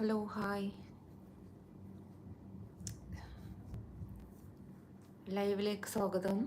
Hello hi ലൈവിലേക്ക് സ്വാഗതം.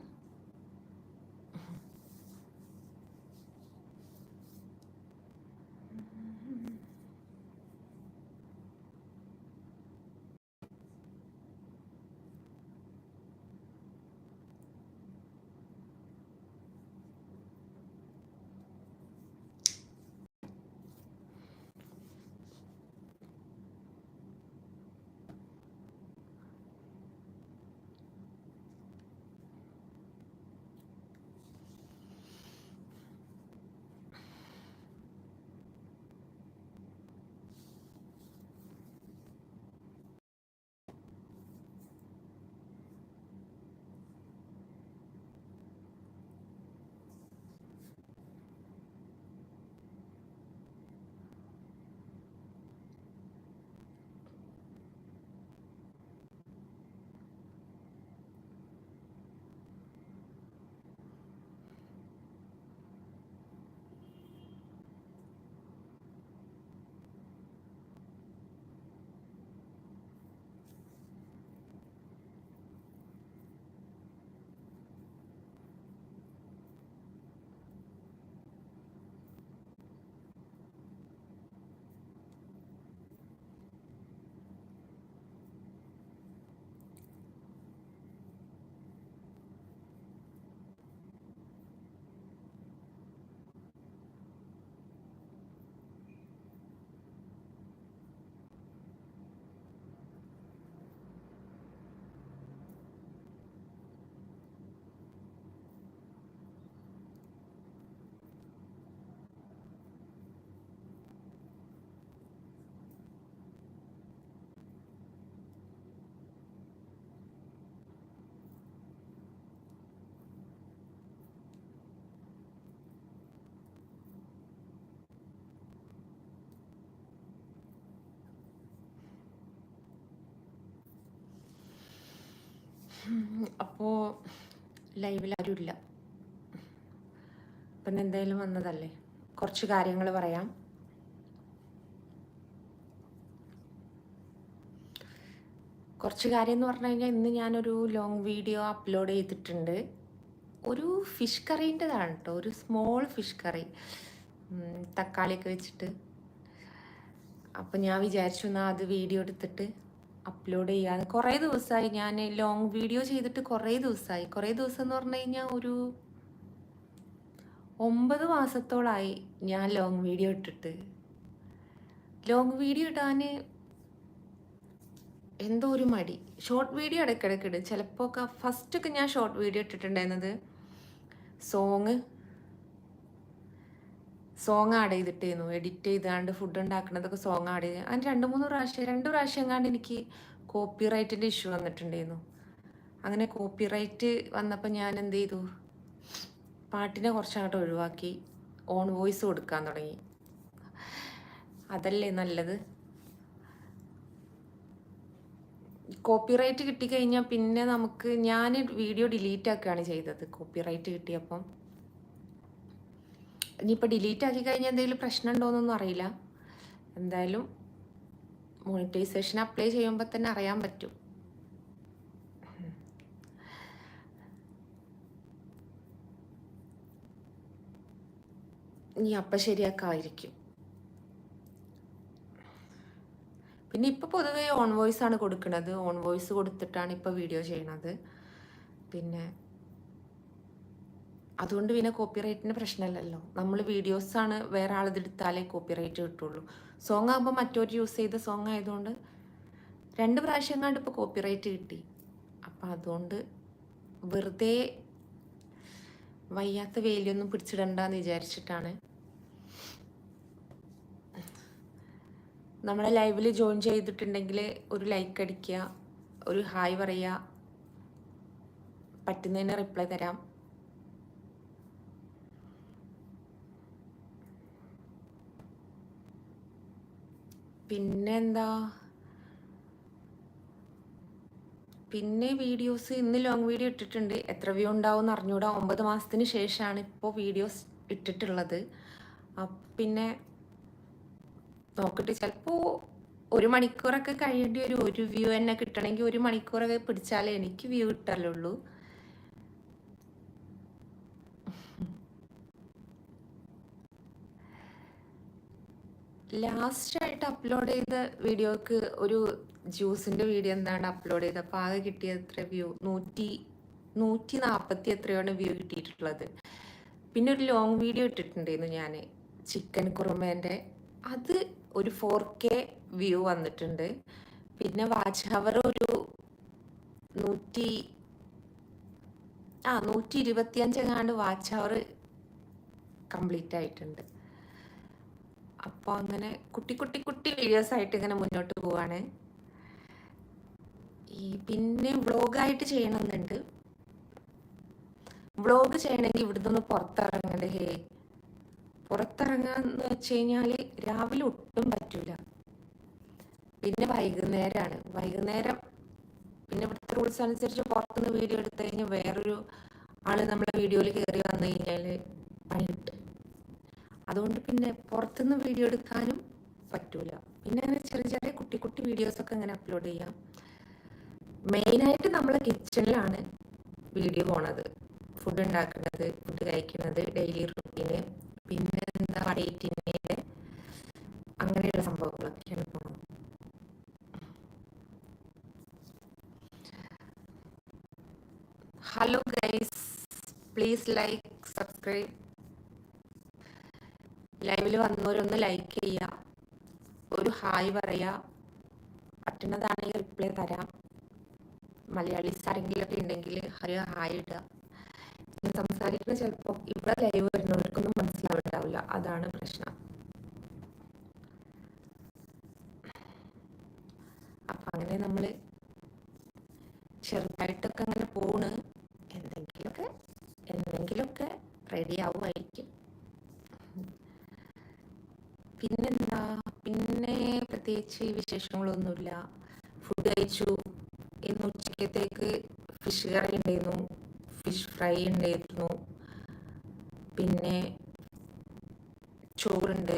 അപ്പോൾ ലൈവിൽ ആരും ഇല്ല അപ്പം എന്തായാലും വന്നതല്ലേ? കുറച്ച് കാര്യങ്ങൾ പറയാം. കുറച്ച് കാര്യം എന്ന് പറഞ്ഞു കഴിഞ്ഞാൽ ഇന്ന് ഞാനൊരു ലോങ് വീഡിയോ അപ്ലോഡ് ചെയ്തിട്ടുണ്ട്. ഒരു ഫിഷ് കറീന്റെതാണ് കേട്ടോ ഒരു സ്മോൾ ഫിഷ് കറി തക്കാളിയൊക്കെ വെച്ചിട്ട്. അപ്പം ഞാൻ വിചാരിച്ചു എന്നാൽ അത് വീഡിയോ എടുത്തിട്ട് അപ്ലോഡ് ചെയ്യാൻ കുറേ ദിവസമായി ഞാൻ ലോങ് വീഡിയോ ചെയ്തിട്ട് കുറേ ദിവസമായി കുറേ ദിവസം എന്ന് പറഞ്ഞു കഴിഞ്ഞാൽ ഒരു ഒമ്പത് മാസത്തോളായി ഞാൻ ലോങ് വീഡിയോ ഇട്ടിട്ട്. ലോങ് വീഡിയോ ഇടാൻ എന്തോ ഒരു മടി. ഷോർട്ട് വീഡിയോ ഇടയ്ക്കിടയ്ക്ക് ഇടും. ചിലപ്പോൾ ഒക്കെ ഫസ്റ്റൊക്കെ ഞാൻ ഷോർട്ട് വീഡിയോ ഇട്ടിട്ടുണ്ടായിരുന്നത് സോങ് സോങ് ആഡ് ചെയ്തിട്ടായിരുന്നു എഡിറ്റ് ചെയ്താണ്ട് ഫുഡ് ഉണ്ടാക്കുന്നതൊക്കെ സോങ് ആഡ് ചെയ്ത്. അതിന് രണ്ട് മൂന്ന് പ്രാവശ്യം രണ്ട് പ്രാവശ്യം എങ്ങാണ്ട് എനിക്ക് കോപ്പി റൈറ്റിന്റെ ഇഷ്യൂ വന്നിട്ടുണ്ടായിരുന്നു അങ്ങനെ കോപ്പി റൈറ്റ് വന്നപ്പോൾ ഞാൻ എന്ത് ചെയ്തു? പാട്ടിനെ കുറച്ചങ്ങോട്ട് ഒഴിവാക്കി ഓൺ വോയിസ് കൊടുക്കാൻ തുടങ്ങി. അതല്ലേ നല്ലത്? കോപ്പിറൈറ്റ് കിട്ടിക്കഴിഞ്ഞാൽ പിന്നെ നമുക്ക് ഞാൻ വീഡിയോ ഡിലീറ്റ് ആക്കുകയാണ് ചെയ്തത് കോപ്പിറൈറ്റ് കിട്ടിയപ്പം. ഇനിയിപ്പോൾ ഡിലീറ്റ് ആക്കി കഴിഞ്ഞാൽ എന്തെങ്കിലും പ്രശ്നം ഉണ്ടോയെന്നൊന്നും അറിയില്ല. എന്തായാലും മോണിറ്റൈസേഷൻ അപ്ലൈ ചെയ്യുമ്പോൾ തന്നെ അറിയാൻ പറ്റും. ഇനി അപ്പം ശരിയാക്കായിരിക്കും. പിന്നെ ഇപ്പോൾ പൊതുവേ ഓൺ വോയിസ് ആണ് കൊടുക്കുന്നത് ഓൺ വോയിസ് കൊടുത്തിട്ടാണ് ഇപ്പോൾ വീഡിയോ ചെയ്യണത്. പിന്നെ അതുകൊണ്ട് പിന്നെ കോപ്പിറൈറ്റിന് പ്രശ്നമല്ലല്ലോ. നമ്മൾ വീഡിയോസാണ് വേറെ ആളതെടുത്താലേ കോപ്പിറൈറ്റ് കിട്ടുള്ളൂ. സോങ് ആകുമ്പോൾ മറ്റൊരു യൂസ് ചെയ്ത സോങ് ആയതുകൊണ്ട് രണ്ട് പ്രാവശ്യം കണ്ട് ഇപ്പോൾ കോപ്പിറൈറ്റ് കിട്ടി. അപ്പം അതുകൊണ്ട് വെറുതെ വയ്യാത്ത വേലിയൊന്നും പിടിച്ചിടണ്ടെന്ന് വിചാരിച്ചിട്ടാണ്. നമ്മളെ ലൈവിൽ ജോയിൻ ചെയ്തിട്ടുണ്ടെങ്കിൽ ഒരു ലൈക്ക് അടിക്കുക ഒരു ഹായ് പറയുക പറ്റുന്നതിന് റിപ്ലൈ തരാം. പിന്നെന്താ? പിന്നെ വീഡിയോസ് ഇന്ന് ലോങ് വീഡിയോ ഇട്ടിട്ടുണ്ട്. എത്ര വ്യൂ ഉണ്ടാവും എന്ന് അറിഞ്ഞൂടാ ഒമ്പത് മാസത്തിന് ശേഷമാണ് ഇപ്പോൾ വീഡിയോസ് ഇട്ടിട്ടുള്ളത്. പിന്നെ നോക്കട്ടെ ചിലപ്പോൾ ഒരു മണിക്കൂറൊക്കെ കഴിയേണ്ടി വരും. ഒരു വ്യൂ തന്നെ കിട്ടണമെങ്കിൽ ഒരു മണിക്കൂറൊക്കെ പിടിച്ചാലേ എനിക്ക് വ്യൂ കിട്ടലുള്ളൂ. ലാസ്റ്റ് ആയിട്ട് അപ്ലോഡ് ചെയ്ത വീഡിയോക്ക് ഒരു ജ്യൂസിന്റെ വീഡിയോ എന്താണ് അപ്ലോഡ് ചെയ്തത്? അപ്പോൾ ആകെ കിട്ടിയ എത്ര വ്യൂ നൂറ്റി നൂറ്റി നാൽപ്പത്തി എത്രയാണ് വ്യൂ കിട്ടിയിട്ടുള്ളത്. പിന്നെ ഒരു ലോങ് വീഡിയോ ഇട്ടിട്ടുണ്ടായിരുന്നു ഞാൻ ചിക്കൻ കുറുമേന്റെ. അത് ഒരു ഫോർ കെ വ്യൂ വന്നിട്ടുണ്ട്. പിന്നെ വാച്ച് ഹവർ ഒരു നൂറ്റി ആ നൂറ്റി ഇരുപത്തിയഞ്ചെങ്ങാണ്ട് വാച്ച് ഹവർ കംപ്ലീറ്റ് ആയിട്ടുണ്ട്. അപ്പോൾ അങ്ങനെ കുട്ടി കുട്ടി കുട്ടി വീഡിയോസ് ആയിട്ട് ഇങ്ങനെ മുന്നോട്ട് പോവാണ്. ഈ പിന്നെ വ്ളോഗായിട്ട് ചെയ്യണമെന്നുണ്ട് വ്ളോഗ് ചെയ്യണമെങ്കിൽ ഇവിടുന്ന് ഒന്ന് പുറത്തിറങ്ങണ്ടേ ഹേ. പുറത്തിറങ്ങാന്ന് വെച്ച് കഴിഞ്ഞാൽ രാവിലെ ഒട്ടും പറ്റൂല. പിന്നെ വൈകുന്നേരമാണ് വൈകുന്നേരം പിന്നെ ഇവിടുത്തെ റൂൾസ് അനുസരിച്ച് പുറത്തുനിന്ന് വീഡിയോ എടുത്തു കഴിഞ്ഞാൽ വേറൊരു ആൾ നമ്മളെ വീഡിയോയിൽ കയറി വന്നു കഴിഞ്ഞാൽ പണി കിട്ടും. അതുകൊണ്ട് പിന്നെ പുറത്തുനിന്ന് വീഡിയോ എടുക്കാനും പറ്റൂല. പിന്നെ അങ്ങനെ ചെറിയ ചെറിയ കുട്ടി കുട്ടി വീഡിയോസൊക്കെ അങ്ങനെ അപ്ലോഡ് ചെയ്യാം. മെയിനായിട്ട് നമ്മൾ കിച്ചണിലാണ് വീഡിയോ പോണത്. ഫുഡ് ഉണ്ടാക്കുന്നത് ഫുഡ് കഴിക്കുന്നത് ഡെയിലി റുട്ടീന് പിന്നെ എന്താ ഡേറ്റിങ്ങിന്റെ അങ്ങനെയുള്ള സംഭവങ്ങളൊക്കെയാണ് പോണത് hello guys please like subscribe ലൈവിൽ വന്നവരൊന്ന് ലൈക്ക് ചെയ്യുക ഒരു ഹായ് പറയുക പറ്റുന്നതാണെങ്കിൽ റിപ്ലൈ തരാം. മലയാളീസ് ആരെങ്കിലുമൊക്കെ ഉണ്ടെങ്കിൽ ഒരു ഹായ് ഇടുക സംസാരിക്കുന്നത് ചിലപ്പോൾ ഇവിടെ ലൈവ് വരുന്നവർക്കൊന്നും മനസ്സിലാവുണ്ടാവില്ല. അതാണ് പ്രശ്നം. അപ്പം അങ്ങനെ നമ്മൾ ചെറുതായിട്ടൊക്കെ അങ്ങനെ പോണ്. എന്തെങ്കിലുമൊക്കെ എന്തെങ്കിലുമൊക്കെ റെഡി ആവുമായിരിക്കും. പിന്നെന്താ? പിന്നെ പ്രത്യേകിച്ച് വിശേഷങ്ങളൊന്നുമില്ല. ഫുഡ് കഴിച്ചു. ഇന്ന് ഉച്ചക്കത്തേക്ക് ഫിഷ് കറി ഉണ്ടായിരുന്നു. ഫിഷ് ഫ്രൈ ഉണ്ടായിരുന്നു. പിന്നെ ചോറുണ്ട്.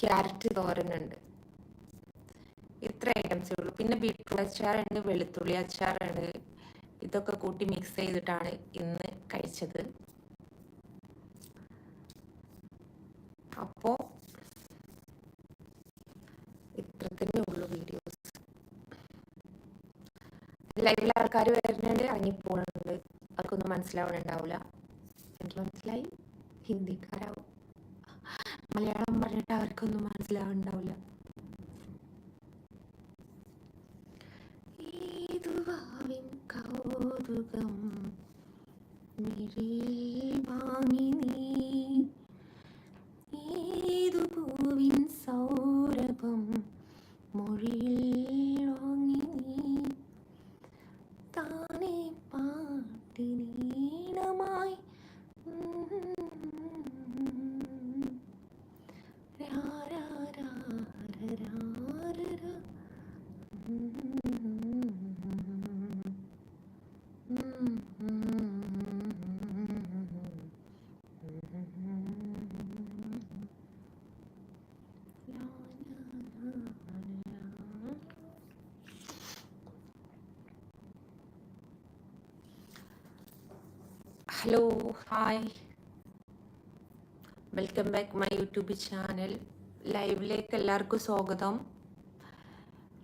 ക്യാരറ്റ് തോരനുണ്ട്. ഇത്ര ഐറ്റംസേ ഉള്ളൂ. പിന്നെ ബീട്രൂട്ട് അച്ചാറുണ്ട് വെളുത്തുള്ളി അച്ചാറുണ്ട് ഇതൊക്കെ കൂട്ടി മിക്സ് ചെയ്തിട്ടാണ് ഇന്ന് കഴിച്ചത് അപ്പോൾ ഇത്ര തന്നെ ഉള്ളൂ വീഡിയോസ് ലൈവിൽ ആൾക്കാർ വരുന്നുണ്ട് ഇറങ്ങിപ്പോകുന്നുണ്ട് അവർക്കൊന്നും മനസ്സിലാവണുണ്ടാവില്ല എനിക്ക് മനസ്സിലായി? ഹിന്ദിക്കാരാവും. മലയാളം പറഞ്ഞിട്ട് അവർക്കൊന്നും മനസ്സിലാവുന്നുണ്ടാവില്ല ഏതുവാവിൻ കൗതുകം മിഴിയിൽ hello hi welcome back my YouTube channel ലൈവിലേക്ക് എല്ലാവർക്കും സ്വാഗതം.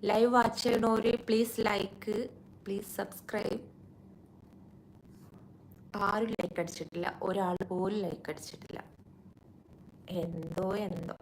ലൈവ് വാച്ച് ചെയ്യണവര് പ്ലീസ് ലൈക്ക് പ്ലീസ് സബ്സ്ക്രൈബ് ആരും ലൈക്ക് അടിച്ചിട്ടില്ല. ഒരാൾ പോലും ലൈക്ക് അടിച്ചിട്ടില്ല. എന്തോ എന്തോ.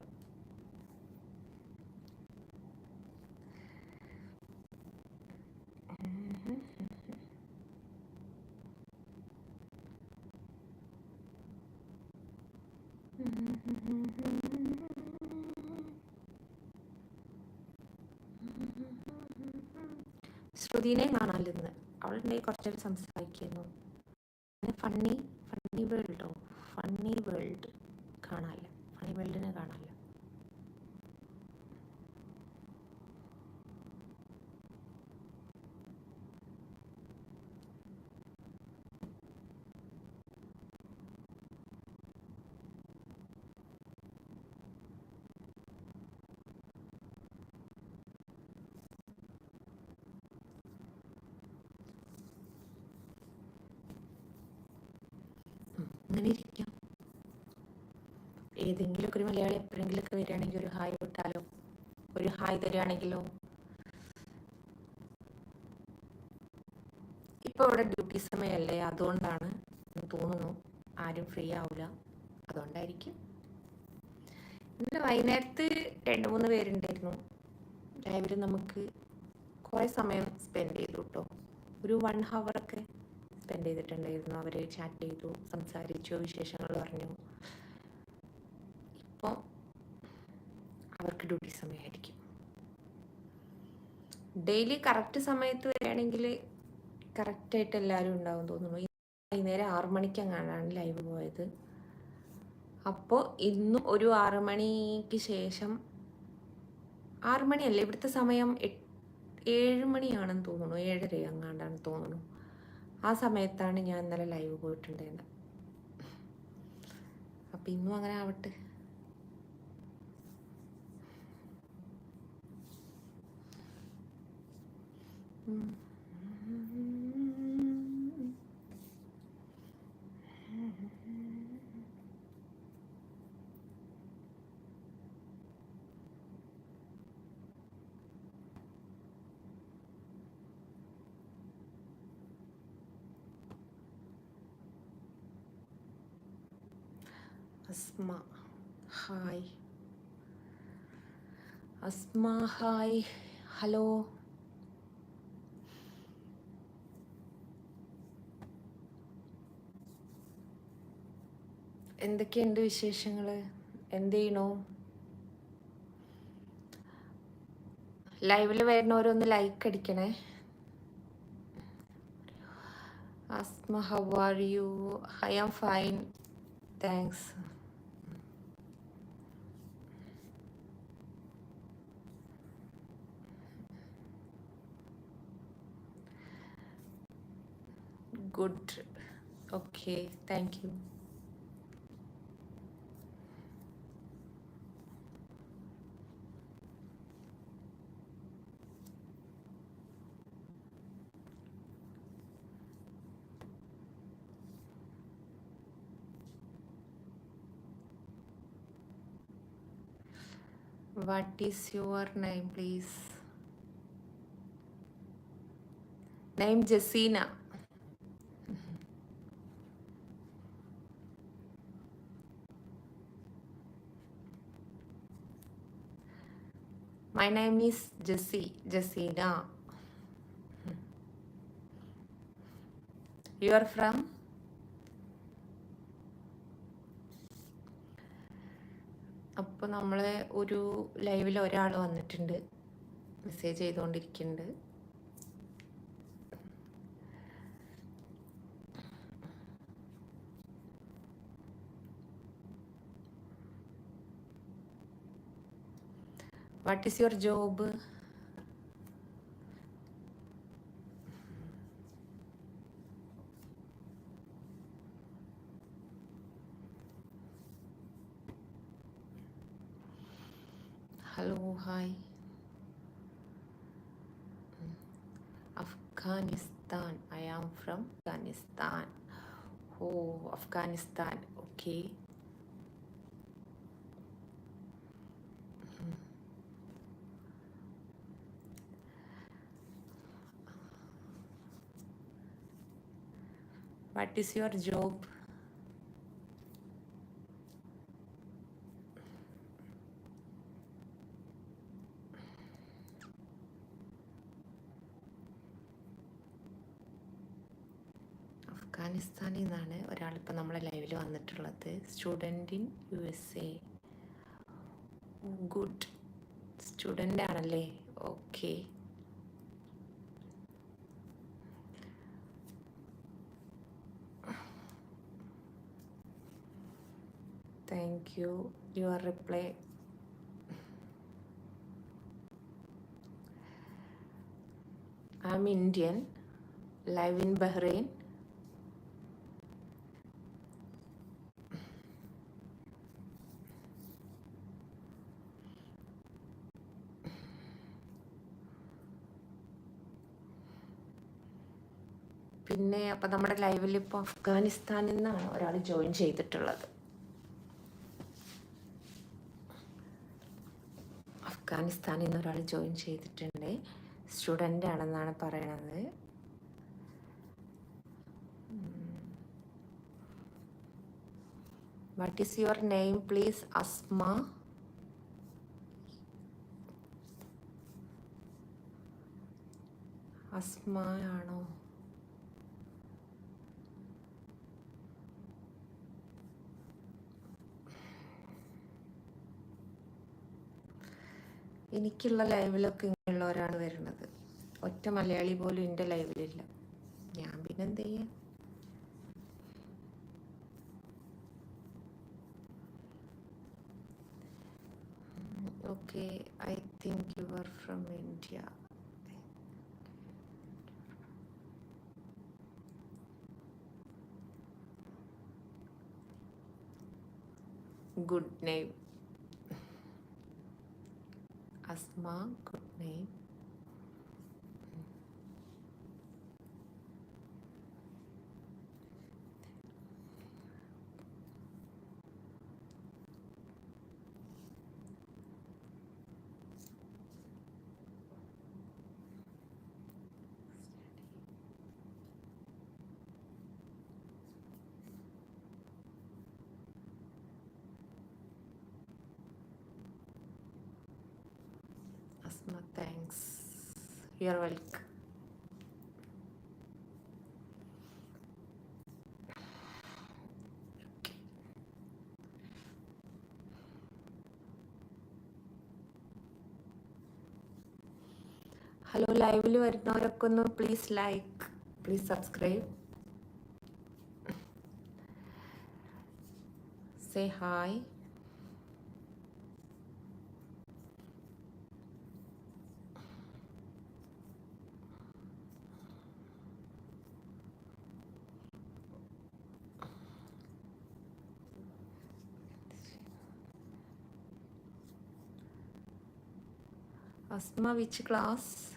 ശ്രുതിനെ ഇന്ന് അവളുണ്ടെങ്കിൽ കുറച്ചേരം സംസാരിക്കുന്നു. ഫണ്ണി ഫണ്ണി വേൾഡോ ഫണ്ണി വേൾഡ് കാണാമല്ലോ ഫണ്ണി വേൾഡിനെ കാണാമല്ലോ അങ്ങനെ ഇരിക്കാം ഏതെങ്കിലും ഒരു മലയാളി എപ്പോഴെങ്കിലുമൊക്കെ വരികയാണെങ്കിൽ ഒരു ഹായ് വിട്ടാലോ ഒരു ഹായ് തരികയാണെങ്കിലോ? ഇപ്പോൾ ഇവിടെ ഡ്യൂട്ടി സമയമല്ലേ? അതുകൊണ്ടാണ് തോന്നുന്നു ആരും ഫ്രീ ആവില്ല അതുകൊണ്ടായിരിക്കും. ഇന്നലെ വൈകുന്നേരത്ത് രണ്ട് മൂന്ന് പേരുണ്ടായിരുന്നു. ലൈവിൽ നമുക്ക് കുറേ സമയം സ്പെൻഡ് ചെയ്തു കേട്ടോ. ഒരു വൺ ഹവറൊക്കെ സ്പെൻഡ് ചെയ്തിട്ടുണ്ടായിരുന്നു. അവർ ചാറ്റ് ചെയ്തു സംസാരിച്ചു വിശേഷങ്ങൾ പറഞ്ഞു. ഇപ്പോൾ അവർക്ക് ഡ്യൂട്ടി സമയമായിരിക്കും. ഡെയിലി കറക്റ്റ് സമയത്ത് വരികയാണെങ്കിൽ കറക്റ്റായിട്ട് എല്ലാവരും ഉണ്ടാവും തോന്നുന്നു. വൈകുന്നേരം ആറു മണിക്കെങ്ങാണ്ടാണ് ലൈവ് പോയത്. അപ്പോൾ ഇന്നും ഒരു ആറു മണിക്ക് ശേഷം ആറു മണിയല്ല? ഇവിടുത്തെ സമയം ഏഴ് മണിയാണെന്ന് തോന്നുന്നു. ഏഴര എങ്ങാണ്ടാണ് തോന്നുന്നു. ആ സമയത്താണ് ഞാൻ ഇന്നലെ ലൈവ് പോയിട്ടുണ്ടായിരുന്നത് അപ്പം ഇന്നും അങ്ങനെ ആവട്ടെ ഉം. Asma. Hi. Asma hi. Hello. എന്തൊക്കെയുണ്ട് വിശേഷങ്ങൾ എന്ത് ചെയ്യണോ? ലൈവിൽ വരുന്നവരൊന്ന് ലൈക്ക് അടിക്കണേ. Asma how are you I am fine thanks good okay thank you. What is your name please? Name Jessina. My name is Jessie, Jessina. You are from? അപ്പോൾ നമ്മൾ ഒരു ലൈവിൽ ഒരാൾ വന്നിട്ടുണ്ട് മെസ്സേജ് ചെയ്തുകൊണ്ടിരിക്കുന്നുണ്ട് what is your job hello hi Afghanistan I am from Afghanistan oh Afghanistan okay what is your job അഫ്ഗാനിസ്ഥാനിൽ നിന്നാണ് ഒരാളിപ്പോൾ നമ്മളെ ലൈവിൽ വന്നിട്ടുള്ളത്. Student in U S A good student ആണല്ലേ? Okay thank you your reply I am Indian live in Bahrain പിന്നെ അപ്പം നമ്മുടെ ലൈവിൽ ഇപ്പോൾ അഫ്ഗാനിസ്ഥാനിൽ നിന്നാണ് ഒരാൾ ജോയിൻ ചെയ്തിട്ടുള്ളത്. അഫ്ഗാനിസ്ഥാനിൽ നിന്ന് ഒരാൾ ജോയിൻ ചെയ്തിട്ടുണ്ട്. സ്റ്റുഡന്റ് ആണെന്നാണ് പറയണത്. What is your name please Asma Asma ആണോ? എനിക്കുള്ള ലൈവിലൊക്കെ ഇങ്ങനെയുള്ളവരാണ് വരുന്നത്. ഒറ്റ മലയാളി പോലും എന്റെ ലൈവിലില്ല. ഞാൻ പിന്നെ എന്ത് ചെയ്യാം? Okay I think you are from India good name Asma good name Asma thanks you are welcome hello ലൈവിൽ വരുന്നവരൊക്കെ ഒന്ന് please like please subscribe say hi Asma, which class?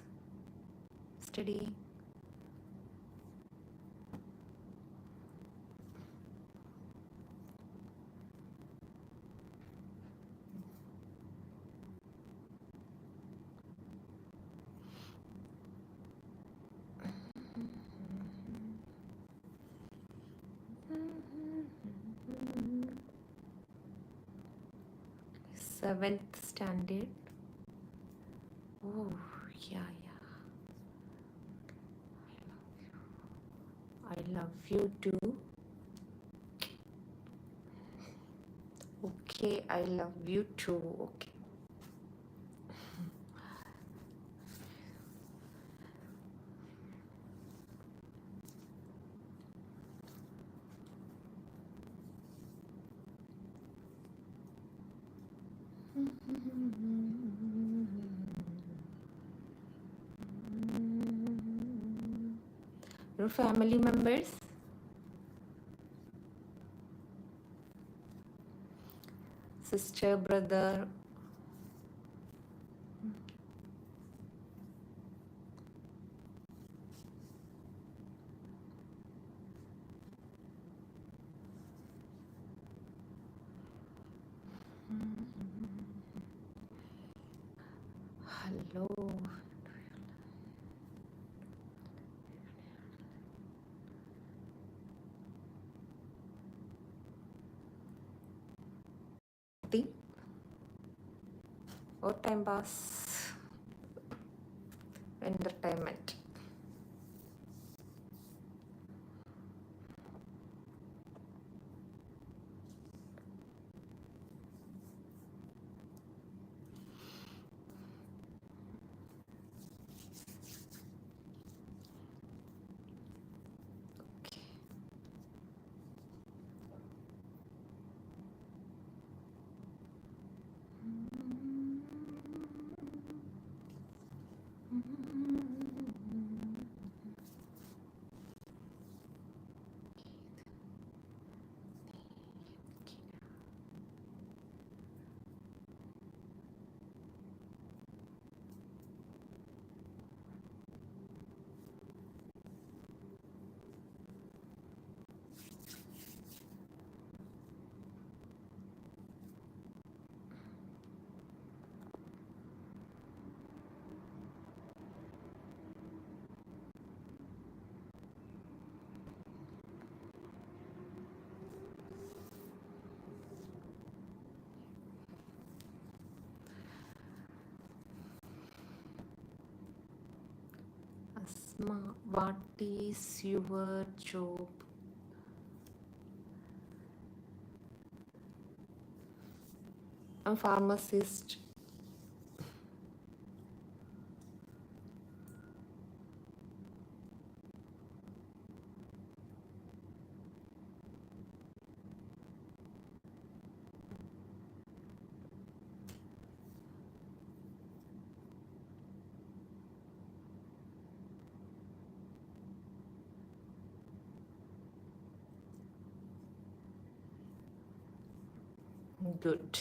Study. Okay, I love you too. Okay. Your family members? Sister, brother. Hello. Or time pass? Entertainment. Asma, what is your job? I'm pharmacist. good.